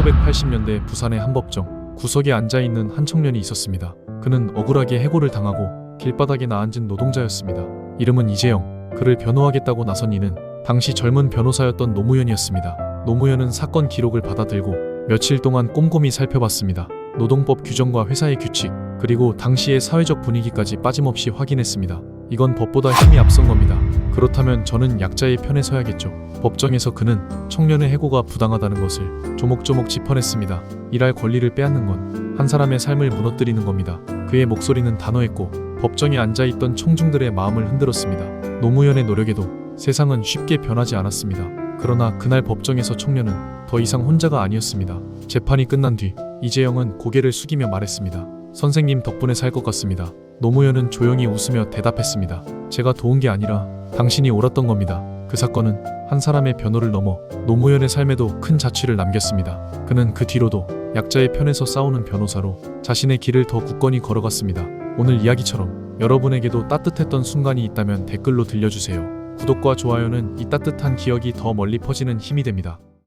1980년대 부산의 한법정 구석에 앉아 있는 한 청년이 있었습니다. 그는 억울하게 해고를 당하고 길바닥에 나앉은 노동자였습니다. 이름은 이재영. 그를 변호하겠다고 나선 이는 당시 젊은 변호사였던 노무현이었습니다. 노무현은 사건 기록을 받아들고 며칠 동안 꼼꼼히 살펴봤습니다. 노동법 규정과 회사의 규칙, 그리고 당시의 사회적 분위기까지 빠짐없이 확인했습니다. 이건 법보다 힘이 앞선 겁니다. 그렇다면 저는 약자의 편에 서야겠죠. 법정에서 그는 청년의 해고가 부당하다는 것을 조목조목 짚어냈습니다. 일할 권리를 빼앗는 건 한 사람의 삶을 무너뜨리는 겁니다. 그의 목소리는 단호했고 법정에 앉아있던 청중들의 마음을 흔들었습니다. 노무현의 노력에도 세상은 쉽게 변하지 않았습니다. 그러나 그날 법정에서 청년은 더 이상 혼자가 아니었습니다. 재판이 끝난 뒤 이재영은 고개를 숙이며 말했습니다. 선생님 덕분에 살 것 같습니다. 노무현은 조용히 웃으며 대답했습니다. 제가 도운 게 아니라 당신이 옳았던 겁니다. 그 사건은 한 사람의 변호를 넘어 노무현의 삶에도 큰 자취를 남겼습니다. 그는 그 뒤로도 약자의 편에서 싸우는 변호사로 자신의 길을 더 굳건히 걸어갔습니다. 오늘 이야기처럼 여러분에게도 따뜻했던 순간이 있다면 댓글로 들려주세요. 구독과 좋아요는 이 따뜻한 기억이 더 멀리 퍼지는 힘이 됩니다.